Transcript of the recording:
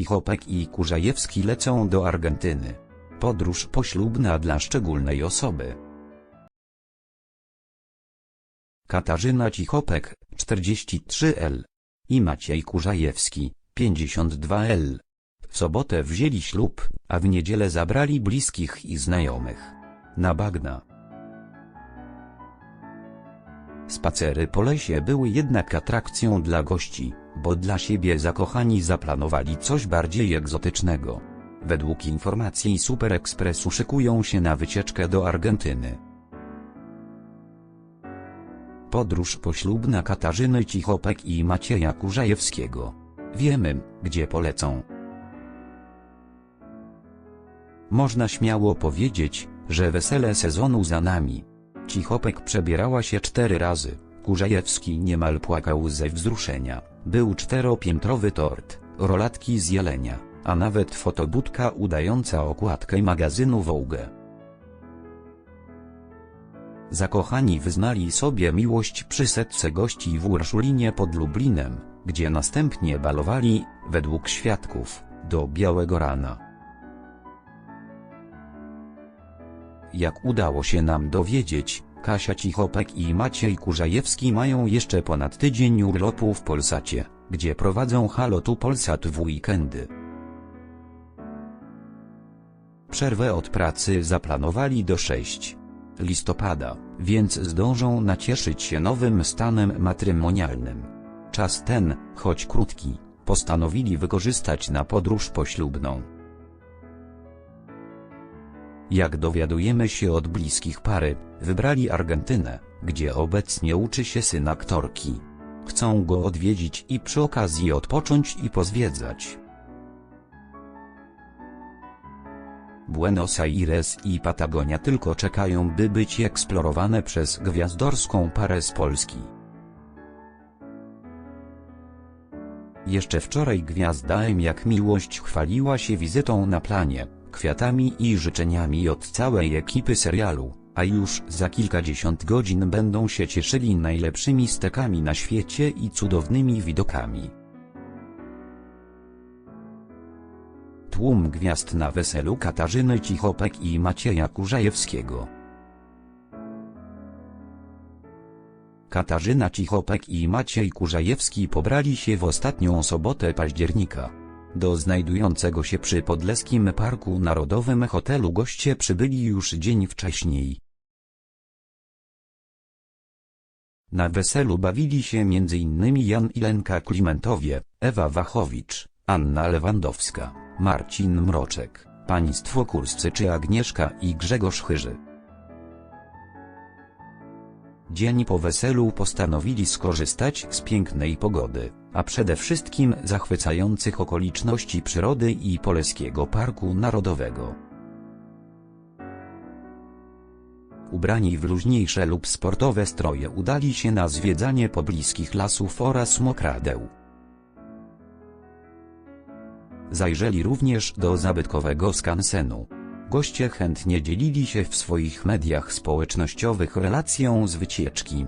Cichopek i Kurzajewski lecą do Argentyny. Podróż poślubna dla szczególnej osoby. Katarzyna Cichopek, 43L. I Maciej Kurzajewski, 52L. W sobotę wzięli ślub, a w niedzielę zabrali bliskich i znajomych. Na bagna. Spacery po lesie były jednak atrakcją dla gości, bo dla siebie zakochani zaplanowali coś bardziej egzotycznego. Według informacji Super Expressu szykują się na wycieczkę do Argentyny. Podróż poślubna Katarzyny Cichopek i Macieja Kurzajewskiego. Wiemy, gdzie polecą. Można śmiało powiedzieć, że wesele sezonu za nami. Cichopek przebierała się cztery razy, Kurzajewski niemal płakał ze wzruszenia. Był czteropiętrowy tort, rolatki z jelenia, a nawet fotobudka udająca okładkę magazynu Vogue. Zakochani wyznali sobie miłość przy setce gości w Urszulinie pod Lublinem, gdzie następnie balowali, według świadków, do białego rana. Jak udało się nam dowiedzieć, Kasia Cichopek i Maciej Kurzajewski mają jeszcze ponad tydzień urlopu w Polsacie, gdzie prowadzą Halotu Polsat w weekendy. Przerwę od pracy zaplanowali do 6 listopada, więc zdążą nacieszyć się nowym stanem matrymonialnym. Czas ten, choć krótki, postanowili wykorzystać na podróż poślubną. Jak dowiadujemy się od bliskich pary, wybrali Argentynę, gdzie obecnie uczy się syn aktorki. Chcą go odwiedzić i przy okazji odpocząć i pozwiedzać. Buenos Aires i Patagonia tylko czekają by być eksplorowane przez gwiazdorską parę z Polski. Jeszcze wczoraj gwiazda M jak miłość chwaliła się wizytą na planie, kwiatami i życzeniami od całej ekipy serialu, a już za kilkadziesiąt godzin będą się cieszyli najlepszymi stekami na świecie i cudownymi widokami. Tłum gwiazd na weselu Katarzyny Cichopek i Macieja Kurzajewskiego. Katarzyna Cichopek i Maciej Kurzajewski pobrali się w ostatnią sobotę października. Do znajdującego się przy Podleskim Parku Narodowym hotelu goście przybyli już dzień wcześniej. Na weselu bawili się m.in. Jan i Lenka Klimentowie, Ewa Wachowicz, Anna Lewandowska, Marcin Mroczek, Państwo Kurscy czy Agnieszka i Grzegorz Chyży. Dzień po weselu postanowili skorzystać z pięknej pogody, a przede wszystkim zachwycających okoliczności przyrody i Poleskiego Parku Narodowego. Ubrani w luźniejsze lub sportowe stroje udali się na zwiedzanie pobliskich lasów oraz mokradeł. Zajrzeli również do zabytkowego skansenu. Goście chętnie dzielili się w swoich mediach społecznościowych relacją z wycieczki.